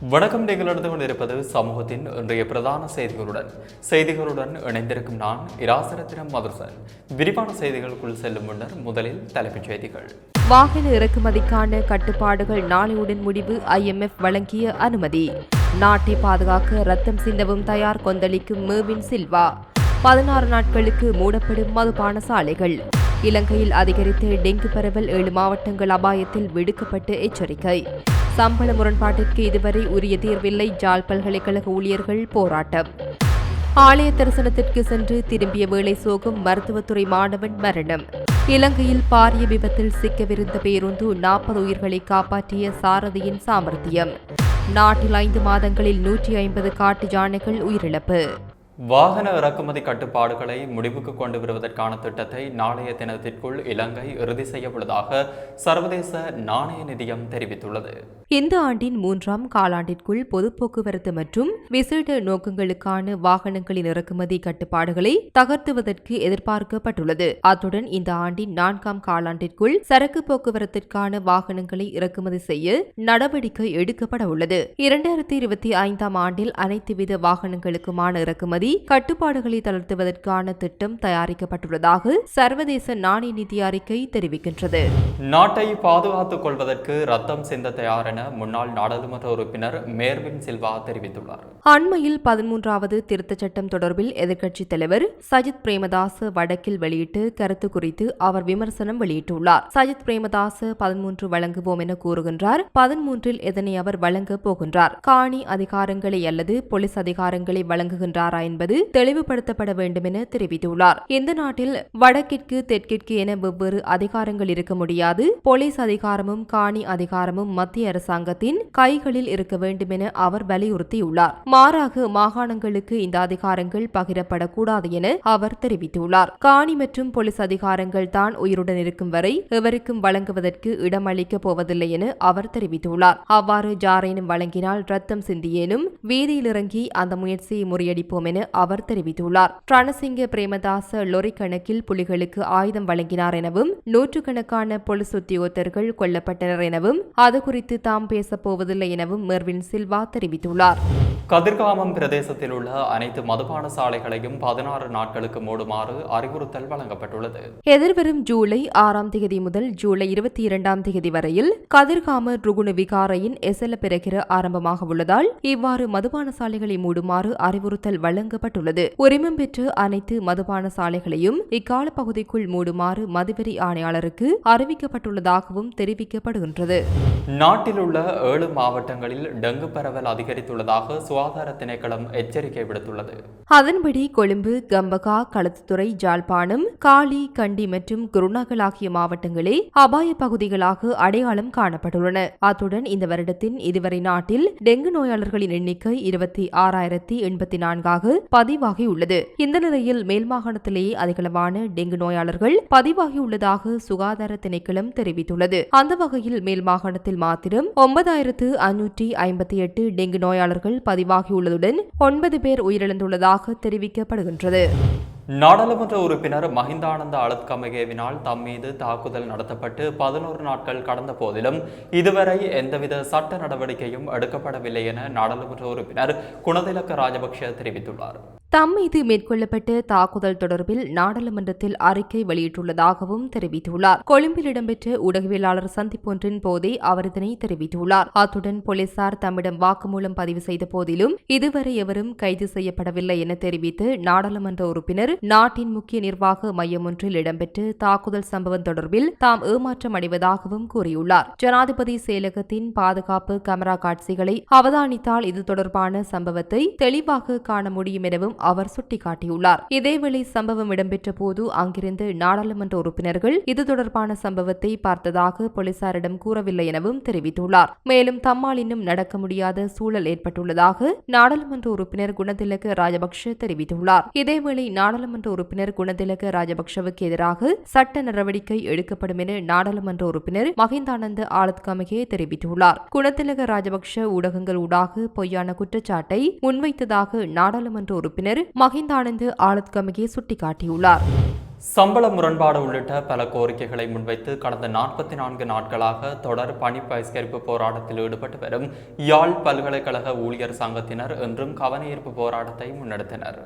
வணக்கம் நீங்கள் நடந்து கொண்டிருப்பது சமூகத்தின் இன்றைய பிரதான செய்திகளுடன். செய்திகளுடன் இணைந்திருக்கும் நான் இராசரத்தினம் மதுசன் விரிவான செய்திகளுக்குள் செல்லும் முன்னர் முதலில் தலைப்புச் செய்திகள். வாகன இறக்குமதிக்கான கட்டுப்பாடுகள் நாளையுடன் முடிவு ஐஎம்எஃப் வழங்கிய அனுமதி. நாட்டை பாதுகாக்க ரத்தம் சிந்தவும் தயார் கொந்தளிக்கும் மேவின் சில்வா. பதினாறு நாட்களுக்கு மூடப்படும் மதுபான சாலைகள். இலங்கையில் அதிகரித்த டெங்கு பரவல் ஏழு மாவட்டங்கள் அபாயத்தில் விடுக்கப்பட்டு எச்சரிக்கை. சம்பள முரண்பாட்டிற்கு இதுவரை உரிய தீர்வில்லை. ஜாழ் பல்கலைக்கழக ஊழியர்கள் போராட்டம். ஆலய தரிசனத்திற்கு சென்று திரும்பிய வேளை சோகம் மருத்துவத்துறை மாணவன் மரணம். இலங்கையில் பாரிய விபத்தில் சிக்கவிருந்த பேருந்து நாற்பது உயிர்களை காப்பாற்றிய சாரதியின் சாமர்த்தியம். நாட்டில் ஐந்து மாதங்களில் நூற்றி ஐம்பது காட்டு யானைகள் உயிரிழப்பு. வாகன இறக்குமதி கட்டுப்பாடுகளை முடிவுக்கு கொண்டு வருவதற்கான திட்டத்தை நாளைய தினத்திற்குள் இலங்கை இறுதி செய்யவுள்ளதாக சர்வதேச நாணய நிதியம் தெரிவித்துள்ளது. இந்த ஆண்டின் மூன்றாம் காலாண்டிற்குள் பொது போக்குவரத்து மற்றும் விசேட நோக்கங்களுக்கான வாகனங்களின் இறக்குமதி கட்டுப்பாடுகளை தகர்த்துவதற்கு எதிர்பார்க்கப்பட்டுள்ளது. அத்துடன் இந்த ஆண்டின் நான்காம் காலாண்டிற்குள் சரக்கு போக்குவரத்திற்கான வாகனங்களை இறக்குமதி செய்ய நடவடிக்கை எடுக்கப்பட உள்ளது. இரண்டாயிரத்தி இருபத்தி ஐந்தாம் ஆண்டில் அனைத்து வித வாகனங்களுக்குமான இறக்குமதி கட்டுப்பாடுகளை தளர்த்துவதற்கான திட்டம் தயாரிக்கப்பட்டுள்ளதாக சர்வதேச நாணய நிதி அறிக்கை தெரிவிக்கின்றது. நாட்டை பாதுகாத்துக் கொள்வதற்கு ரத்தம் சிந்த தயார் என முன்னாள் நாடாளுமன்ற உறுப்பினர் மேர்வின் சில்வா தெரிவித்துள்ளார். அண்மையில் பதிமூன்றாவது திருத்தச் சட்டம் தொடர்பில் எதிர்க்கட்சித் தலைவர் சஜித் பிரேமதாச வடக்கில் வெளியிட்டு கருத்து குறித்து அவர் விமர்சனம் வெளியிட்டுள்ளார். சஜித் பிரேமதாச பதிமூன்று வழங்குவோம் என கூறுகின்றார். பதிமூன்றில் எதனை அவர் வழங்கப் போகின்றார்? காணி அதிகாரங்களை அல்லது போலீஸ் அதிகாரங்களை வழங்குகின்றாரா என்பது தெளிவுபடுத்தப்பட வேண்டும் என தெரிவித்துள்ளார். இந்த நாட்டில் வடக்கிற்கு தெற்கிற்கு என வெவ்வேறு அதிகாரங்கள் இருக்க முடியாது. போலீஸ் அதிகாரமும் காணி அதிகாரமும் மத்திய அரசாங்கத்தின் கைகளில் இருக்க வேண்டும் என அவர் வலியுறுத்தியுள்ளார். மாறாக மாகாணங்களுக்கு இந்த அதிகாரங்கள் பகிரப்படக்கூடாது என அவர் தெரிவித்துள்ளார். காணி மற்றும் போலீஸ் அதிகாரங்கள் தான் உயிருடன் இருக்கும் வரை எவருக்கும் வழங்குவதற்கு இடமளிக்கப் போவதில்லை என அவர் தெரிவித்துள்ளார். அவ்வாறு ஜாரேனும் வழங்கினால் ரத்தம் சிந்தியேனும் வீதியில் இறங்கி அந்த முயற்சியை முறியடிப்போம் என அவர் தெரிவித்துள்ளார். ரணசிங்க பிரேமதாச லொரி கணக்கில் புலிகளுக்கு ஆயுதம் வழங்கினார் எனவும் நூற்றுக்கணக்கான பொலிஸ் உத்தியோகத்தர்கள் கொல்லப்பட்டனர் எனவும் அது குறித்து தாம் பேசப்போவதில்லை எனவும் மெர்வின் சில்வா தெரிவித்துள்ளார். கதிர்காமம் பிரதேசத்தில் உள்ள அனைத்து மதுபான சாலைகளையும் பதினாறு நாட்களுக்கு மூடுமாறு அறிவுறுத்தல் வழங்கப்பட்டுள்ளது. எதிர்வரும் ஜூலை ஆறாம் தேதி முதல் ஜூலை இருபத்தி இரண்டாம் தேதி வரையில் கதிர்காம ருகுண விகாரையின் எசல பிறகிற ஆரம்பமாக உள்ளதால் இவ்வாறு மதுபான சாலைகளை மூடுமாறு அறிவுறுத்தல் வழங்கப்பட்டுள்ளது. உரிமம் பெற்ற அனைத்து மதுபான சாலைகளையும் இக்கால பகுதிக்குள் மூடுமாறு மதுவெறி ஆணையாளருக்கு அறிவிக்கப்பட்டுள்ளதாகவும் தெரிவிக்கப்படுகின்றது. நாட்டில் உள்ள ஏழு மாவட்டங்களில் டெங்கு பரவல் அதிகரித்துள்ளதாக சுகாதார திணைக்களம் எச்சரிக்கை விடுத்துள்ளது. அதன்படி கொழும்பு கம்பகா களத்துத்துறை ஜாழ்ப்பாணம் காலி கண்டி மற்றும் குருநகல் ஆகிய மாவட்டங்களே அபாய பகுதிகளாக அடையாளம் காணப்பட்டுள்ளன. அத்துடன் இந்த வருடத்தின் இதுவரை நாட்டில் டெங்கு நோயாளர்களின் எண்ணிக்கை இருபத்தி ஆறாயிரத்தி எண்பத்தி நான்காக பதிவாகியுள்ளது. இந்த நிலையில் மேல் மாகாணத்திலேயே அதிகளவான டெங்கு நோயாளர்கள் பதிவாகியுள்ளதாக சுகாதார திணைக்களம் தெரிவித்துள்ளது. அந்த வகையில் மேல் மாகாணத்தில் மாத்திரம் ஒன்பதாயிரத்து ஐநூற்றி ஐம்பத்தி எட்டு டெங்கு நோயாளர்கள் பதிவாகியுள்ளதுடன் ஒன்பது பேர் உயிரிழந்துள்ளதாக தெரிவிக்கப்படுகின்றது. நாடாளுமன்ற உறுப்பினர் மஹிந்தானந்த அலத்கமகேவினால் தம் மீது தாக்குதல் நடத்தப்பட்டு பதினோரு நாட்கள் கடந்த போதிலும் இதுவரை எந்தவித சட்ட நடவடிக்கையும் எடுக்கப்படவில்லை என நாடாளுமன்ற உறுப்பினர் குணதிலக்க ராஜபக்ஷ தெரிவித்துள்ளார். தம் மீது மேற்கொள்ளப்பட்ட தாக்குதல் தொடர்பில் நாடாளுமன்றத்தில் அறிக்கை வெளியிட்டுள்ளதாகவும் தெரிவித்துள்ளார். கொழும்பில் இடம்பெற்ற ஊடகவியலாளர் சந்திப்பொன்றின் போதே அவர் இதனை தெரிவித்துள்ளார். அத்துடன் போலீசார் தம்மிடம் வாக்குமூலம் பதிவு செய்த போதிலும் இதுவரை எவரும் கைது செய்யப்படவில்லை என தெரிவித்து நாடாளுமன்ற உறுப்பினர் நாட்டின் முக்கிய நிர்வாக மையம் ஒன்றில் இடம்பெற்ற தாக்குதல் சம்பவம் தொடர்பில் தாம் ஏமாற்றம் அடைவதாகவும் கூறியுள்ளார். ஜனாதிபதி செயலகத்தின் பாதுகாப்பு கேமரா காட்சிகளை அவதானித்தால் இது தொடர்பான சம்பவத்தை தெளிவாக காண முடியும் எனவும் அவர் சுட்டிக்காட்டியுள்ளார். இதேவேளை சம்பவம் இடம்பெற்ற போது அங்கிருந்து நாடாளுமன்ற உறுப்பினர்கள் இது தொடர்பான சம்பவத்தை பார்த்ததாக போலீசாரிடம் கூறவில்லை எனவும் தெரிவித்துள்ளார். மேலும் தம்மால் இன்னும் நடக்க முடியாத சூழல் ஏற்பட்டுள்ளதாக நாடாளுமன்ற உறுப்பினர் குணதிலக ராஜபக்ஷ தெரிவித்துள்ளார். இதேவேளை நாடாளுமன்ற நாடாளுமன்ற உறுப்பினர் குணதிலக ராஜபக்ஷவுக்கு எதிராக சட்ட நடவடிக்கை எடுக்கப்படும் என நாடாளுமன்ற உறுப்பினர் மகிந்தானந்த ஆலத்கமகே தெரிவித்துள்ளார். குணதிலக ராஜபக்ஷ ஊடகங்கள் ஊடாக பொய்யான குற்றச்சாட்டை முன்வைத்ததாக நாடாளுமன்ற உறுப்பினர் மகிந்தானந்த ஆலத்கமகே சுட்டிக்காட்டியுள்ளார். சம்பள முரண்பாடு உள்ளிட்ட பல கோரிக்கைகளை முன்வைத்து கடந்த நாற்பத்தி நான்கு நாட்களாக தொடர் பணி பகிஷ்கரிப்பு போராட்டத்தில் ஈடுபட்டு வரும் யாழ் பல்கலைக்கழக ஊழியர் சங்கத்தினர் என்றும் கவனஈர்ப்பு போராட்டத்தை முன்னெடுத்தனர்.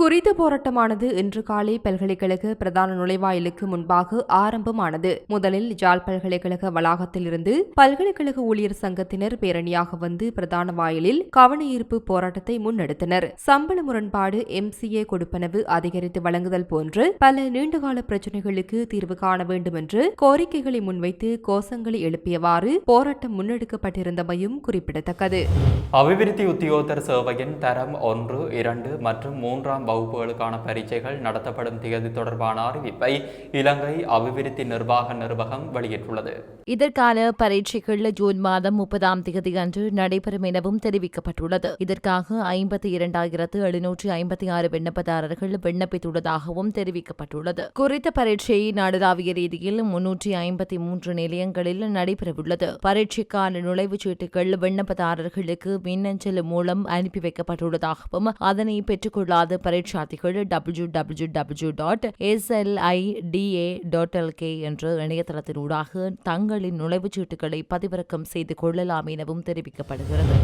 குறித்த போராட்டமானது இன்று காலை பல்கலைக்கழக பிரதான நுழைவாயிலுக்கு முன்பாக ஆரம்பமானது. முதலில் ஜாழ் பல்கலைக்கழக வளாகத்தில் இருந்து பல்கலைக்கழக ஊழியர் சங்கத்தினர் பேரணியாக வந்து பிரதான வாயிலில் கவனஈர்ப்பு போராட்டத்தை முன்னெடுத்தனர். சம்பள முரண்பாடு எம்சிஏ கொடுப்பனவு அதிகரித்து வழங்குதல் போன்று பல நீண்டகால பிரச்சினைகளுக்கு தீர்வு காண வேண்டும் என்று கோரிக்கைகளை முன்வைத்து கோஷங்களை எழுப்பியவாறு போராட்டம் முன்னெடுக்கப்பட்டிருந்தமையும் குறிப்பிடத்தக்கது. அபிவிருத்தி உத்தியோகத்தர் சேவையின் தரம் ஒன்று இரண்டு மற்றும் மூன்றாம் வகுப்புகளுக்கான பரீட்சைகள் நடத்தப்படும் தேதி தொடர்பான அறிவிப்பை இலங்கை அபிவிருத்தி நிர்வாக நிர்வாகம் வெளியிட்டுள்ளது. இதற்கான பரீட்சைகள் ஜூன் மாதம் முப்பதாம் தேதி அன்று நடைபெறும் எனவும் தெரிவிக்கப்பட்டுள்ளது. இதற்காக ஐம்பத்தி இரண்டாயிரத்து எழுநூற்றி ஐம்பத்தி ஆறு விண்ணப்பதாரர்கள் விண்ணப்பித்துள்ளதாகவும் தெரிவிக்கப்பட்டுள்ளது. குறித்த பரீட்சை நாடுதாவிய ரீதியில் முன்னூற்றி ஐம்பத்தி மூன்று நிலையங்களில் நடைபெறவுள்ளது. பரீட்சைக்கான நுழைவுச் சீட்டுகள் விண்ணப்பதாரர்களுக்கு மின்னஞ்சல் மூலம் அனுப்பி வைக்கப்பட்டுள்ளதாகவும் அதனை பெற்றுக்கொள்ளாத பரீட்சார்த்திகள் W W W dot SLIDA dot LK என்ற இணையதளத்தினூடாக தங்களின் நுழைவுச் சீட்டுகளை பதிவிறக்கம் செய்து கொள்ளலாம் எனவும் தெரிவிக்கப்படுகிறது.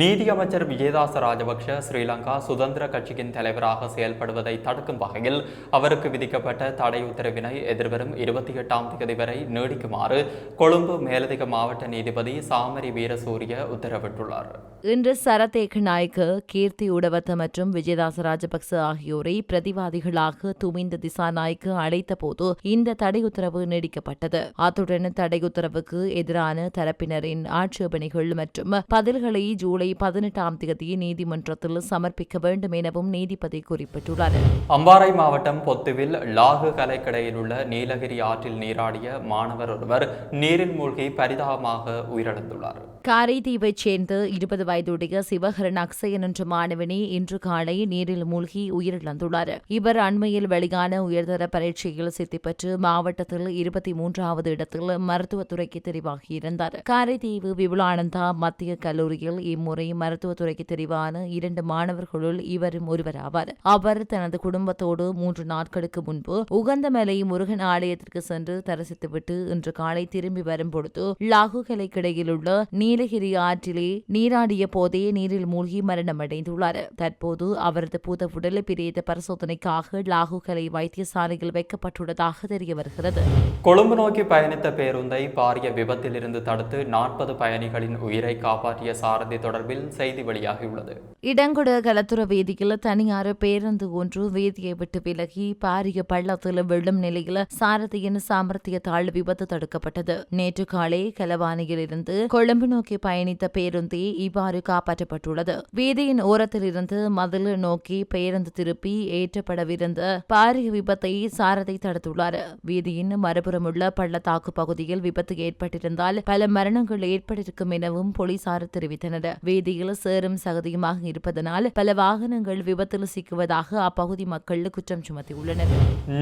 நீதியமைச்சர் விஜயதாச ராஜபக்ஷ ஸ்ரீலங்கா சுதந்திர கட்சியின் தலைவராக செயல்படுவதை தடுக்கும் வகையில் அவருக்கு விதிக்கப்பட்ட தடை உத்தரவினை எதிர்வரும் இருபத்தி எட்டாம் தேதி வரை நீடிக்குமாறு கொழும்பு மேலதிக மாவட்ட நீதிபதி சாமரி வீரசூரிய உத்தரவிட்டுள்ளார். இன்று சரதேக நாயக்க கீர்த்தி உடவத்த மற்றும் விஜயதாச ராஜபக்ச ஆகியோரை பிரதிவாதிகளாக துமிந்த திசாநாய்க்கு அழைத்த போது இந்த தடை உத்தரவு நீடிக்கப்பட்டது. அத்துடன் தடை உத்தரவுக்கு எதிரான தரப்பினரின் ஆட்சேபனைகள் மற்றும் பதில்களை ஜூலை பதினெட்டாம் தேதி நீதிமன்றத்தில் சமர்ப்பிக்க வேண்டும் எனவும் நீதிபதி குறிப்பிட்டுள்ளார். அம்பாறை மாவட்டம் பொத்துவில் லாகு கலைக்கடையில் உள்ள நீலகிரி ஆற்றில் நீராடிய மாணவர் ஒருவர் நீரில் மூழ்கி பரிதாபமாக உயிரிழந்துள்ளார். காரைதீவைச் சேர்ந்த இருபது வயதுடைய சிவகரன் அக்சயன் என்ற மாணவனே இன்று காலை நீரில் மூழ்கி உயிரிழந்துள்ளார். இவர் அண்மையில் வெளியான உயர்தர பரீட்சையில் சித்தி பெற்று மாவட்டத்தில் இருபத்தி மூன்றாவது இடத்தில் மருத்துவத்துறைக்கு தெரிவாகியிருந்தார் காரைதீவு விபுலானந்தா மத்திய கல்லூரியில் இம்முறை மருத்துவத்துறைக்கு தெரிவான இரண்டு மாணவர்களுள் இவரும் ஒருவர் ஆவார் அவர் தனது குடும்பத்தோடு மூன்று நாட்களுக்கு முன்பு உகந்தமலை முருகன் ஆலயத்திற்கு சென்று தரிசித்துவிட்டு இன்று காலை திரும்பி வரும்பொழுது லாகுகலைக்கிடையில் உள்ள நீலகிரி ஆற்றிலே நீராடிய போதே நீரில் மூழ்கி மரணமடைந்துள்ளார். தற்போது அவரது பூத உடல் பிரேத பரிசோதனைக்காக லாகுகலை வைத்தியசாலையில் வைக்கப்பட்டுள்ளதாக தெரிய வருகிறது. கொழும்பு நோக்கி பயணித்த பேருந்தை பாரிய விபத்திலிருந்து தடுத்து நாற்பது பயணிகளின் உயிரை காப்பாற்றிய சாரதி தொடர்பில் செய்தி வெளியாகியுள்ளது. இடங்குட கலத்துற வீதியில் தனியார் பேருந்து ஒன்று வீதியை விட்டு விலகி பாரிய பள்ளத்தில் விழும் நிலையில் சாரதியின் சாமர்த்தியத்தால் விபத்து தடுக்கப்பட்டது. நேற்று காலை கலவானியில் இருந்து கொழும்பு நோக்கி பயணித்த பேருந்தே இவ்வாறு காப்பாற்றப்பட்டுள்ளது. வீதியின் ஓரத்திலிருந்து மதில் நோக்கி பேருந்து திருப்பி ஏற்றப்படவிருந்த பாரிய விபத்தை சாரதை தடுத்துள்ளார். வீதியின் மறுபுறமுள்ள பள்ளத்தாக்கு பகுதியில் விபத்து ஏற்பட்டிருந்தால் பல மரணங்கள் ஏற்பட்டிருக்கும் எனவும் போலீசார் தெரிவித்தனர். வீதியில் சேரும் சகதியுமாக இருப்பதனால் பல வாகனங்கள் விபத்தில் சிக்குவதாக அப்பகுதி மக்கள் குற்றம் சுமத்தியுள்ளனர்.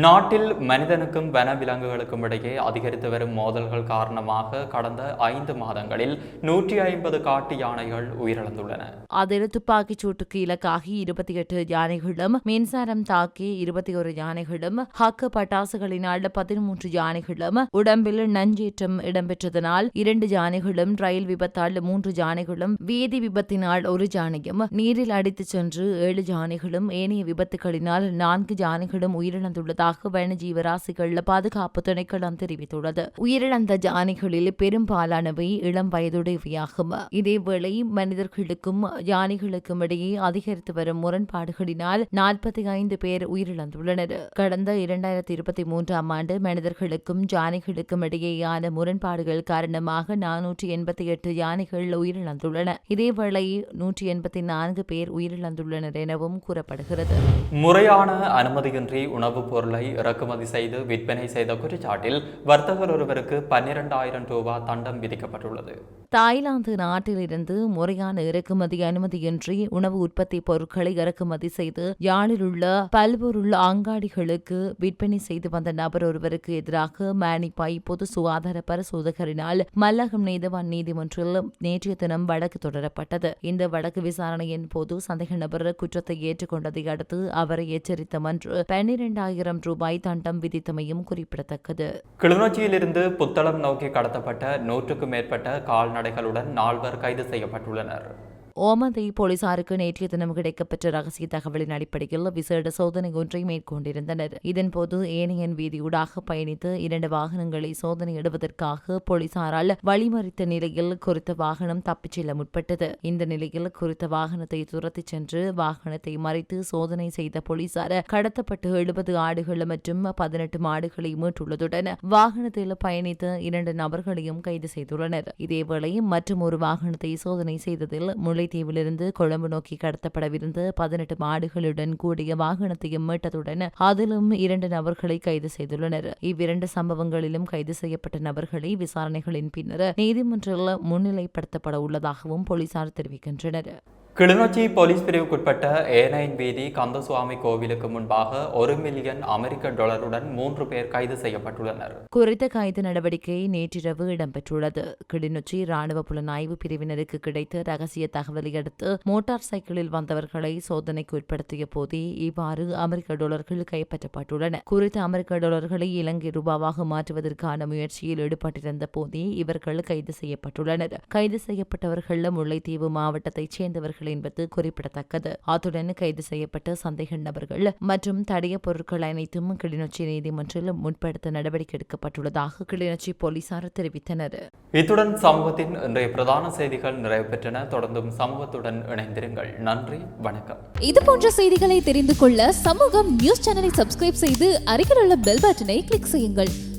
நாட்டில் மனிதனுக்கும் வன விலங்குகளுக்கும் இடையே அதிகரித்து வரும் மோதல்கள் காரணமாக கடந்த ஐந்து மாதங்களில் நூற்றி ஐம்பது காட்டு யானைகள் உயிரிழந்துள்ளன. அதில் துப்பாக்கிச் சூட்டுக்கு இலக்காகி இருபத்தி எட்டு யானைகளும் மின்சாரம் தாக்கி இருபத்தி ஒரு யானைகளும் ஹக்கு பட்டாசுகளினால் பதிமூன்று யானைகளும் உடம்பில் நஞ்சேற்றம் இடம்பெற்றதனால் இரண்டு யானைகளும் ரயில் விபத்தால் மூன்று யானைகளும் வீதி விபத்தினால் ஒரு யானையும் நீரில் அடித்துச் சென்று ஏழு யானைகளும் ஏனைய விபத்துகளினால் நான்கு யானைகளும் உயிரிழந்துள்ளதாக வனஜீவராசிகள் பாதுகாப்பு திணைக்களம் தெரிவித்துள்ளது. உயிரிழந்த யானைகளில் பெரும்பாலானவை இளம் வயதுடைய வயதுடையவையாகும் இதேவேளை மனிதர்களுக்கும் யானைகளுக்கும் இடையே அதிகரித்து வரும் முரண்பாடுகளினால் நாற்பத்தி ஐந்து பேர் உயிரிழந்துள்ளனர். கடந்த இரண்டாயிரத்தி இருபத்தி மூன்றாம் ஆண்டு மனிதர்களுக்கும் யானைகளுக்கும் இடையேயான முரண்பாடுகள் காரணமாக நானூற்றி எண்பத்தி எட்டு யானைகள் உயிரிழந்துள்ளன. இதேவேளை நூற்றி எண்பத்தி நான்கு பேர் உயிரிழந்துள்ளனர் எனவும் கூறப்படுகிறது. முறையான அனுமதியின்றி உணவுப் பொருளை இறக்குமதி செய்து விற்பனை செய்த குற்றச்சாட்டில் வர்த்தகர் ஒருவருக்கு பன்னிரண்டாயிரம் ரூபாய் தண்டம் விதிக்கப்பட்டுள்ளது. தாய்லாந்து நாட்டிலிருந்து முறையான இறக்குமதி அனுமதியின்றி உணவு உற்பத்தி பொருட்களை இறக்குமதி செய்து யாழில் உள்ள பல்பொருள் அங்காடிகளுக்கு விற்பனை செய்து வந்த நபர் ஒருவருக்கு எதிராக மேனிப்பாய் பொது சுகாதார பரிசோதகரினால் மல்லகம் நீதவான் நீதிமன்றில் நேற்றைய தினம் வழக்கு தொடரப்பட்டது. இந்த வழக்கு விசாரணையின் போது சந்தேக நபர் குற்றத்தை ஏற்றுக்கொண்டதை அடுத்து அவரை எச்சரித்த மன்று பன்னிரண்டாயிரம் ரூபாய் தண்டம் விதித்தமையும் குறிப்பிடத்தக்கது. கிளிநொச்சியிலிருந்து புத்தளம் நோக்கி கடத்தப்பட்ட நூற்றுக்கும் மேற்பட்ட கால்நடைகளுடன் நால்வர் கைது செய்யப்பட்டுள்ளனர். ஓமந்தை போலீசாருக்கு நேற்றைய தினம் கிடைக்கப்பெற்ற ரகசிய தகவலின் அடிப்படையில் விசேட சோதனை ஒன்றை மேற்கொண்டிருந்தனர். இதன்போது ஏனையன் வீதியூடாக பயணித்து இரண்டு வாகனங்களை சோதனையிடுவதற்காக போலீசாரால் வழிமறித்த நிலையில் குறித்த வாகனம் தப்பிச் செல்ல முற்பட்டது. இந்த நிலையில் குறித்த வாகனத்தை துரத்திச் சென்று வாகனத்தை மறைத்து சோதனை செய்த போலீசார் கடத்தப்பட்டு எழுபது ஆடுகள் மற்றும் பதினெட்டு மாடுகளை மீட்டுள்ளதுடன் வாகனத்தில் பயணித்த இரண்டு நபர்களையும் கைது செய்துள்ளனர். இதேவேளை மற்றும் ஒரு வாகனத்தை சோதனை செய்ததில் முளை முல்லைத்தீவிலிருந்து கொழும்பு நோக்கி கடத்தப்படவிருந்த பதினெட்டு மாடுகளுடன் கூடிய வாகனத்தையும் மீட்டதுடன் அதிலும் இரண்டு நபர்களை கைது செய்துள்ளனர். இவ்விரண்டு சம்பவங்களிலும் கைது செய்யப்பட்ட நபர்களை விசாரணைகளின் பின்னர் நீதிமன்றில் முன்னிலைப்படுத்தப்பட உள்ளதாகவும் போலீசார் தெரிவிக்கின்றனர். கிளிநொச்சி போலீஸ் பிரிவுக்குட்பட்ட ஏனைன் வீதி கந்தசுவாமி கோவிலுக்கு முன்பாக ஒரு மில்லியன் அமெரிக்க டாலருடன் மூன்று பேர் கைது செய்யப்பட்டுள்ளனர். குறித்த கைது நடவடிக்கை நேற்றிரவு இடம்பெற்றுள்ளது. கிளிநொச்சி ராணுவ புலனாய்வு பிரிவினருக்கு கிடைத்த ரகசிய தகவலை அடுத்து மோட்டார் சைக்கிளில் வந்தவர்களை சோதனைக்கு உட்படுத்திய போதே இவ்வாறு அமெரிக்க டாலர்கள் கைப்பற்றப்பட்டுள்ளன. குறித்த அமெரிக்க டாலர்களை இலங்கை ரூபாவாக மாற்றுவதற்கான முயற்சியில் ஈடுபட்டிருந்த போதே இவர்கள் கைது செய்யப்பட்டுள்ளனர். கைது செய்யப்பட்டவர்கள் முல்லைத்தீவு மாவட்டத்தைச் சேர்ந்தவர்கள் என்பது குறிப்பிடத்தக்கது. அத்துடன் கைது செய்யப்பட்ட சந்தேக நபர்கள் மற்றும் தடைய பொருட்கள் அனைத்தும் கிளிநொச்சி நீதிமன்றில் முற்படுத்த நடவடிக்கை எடுக்கப்பட்டுள்ளதாக கிளிநொச்சி போலீசார் தெரிவித்தனர். இத்துடன் சமூகத்தின் இன்றைய பிரதான செய்திகள் நிறைவு பெற்றன. தொடர்ந்தும் சமூகத்துடன் இணைந்திருங்கள். நன்றி வணக்கம். இது போன்ற செய்திகளை தெரிந்து கொள்ள சமூகம் நியூஸ் சேனலை சப்ஸ்கிரைப் செய்து அருகில் உள்ள பெல் பட்டனை கிளிக் செய்யுங்கள்.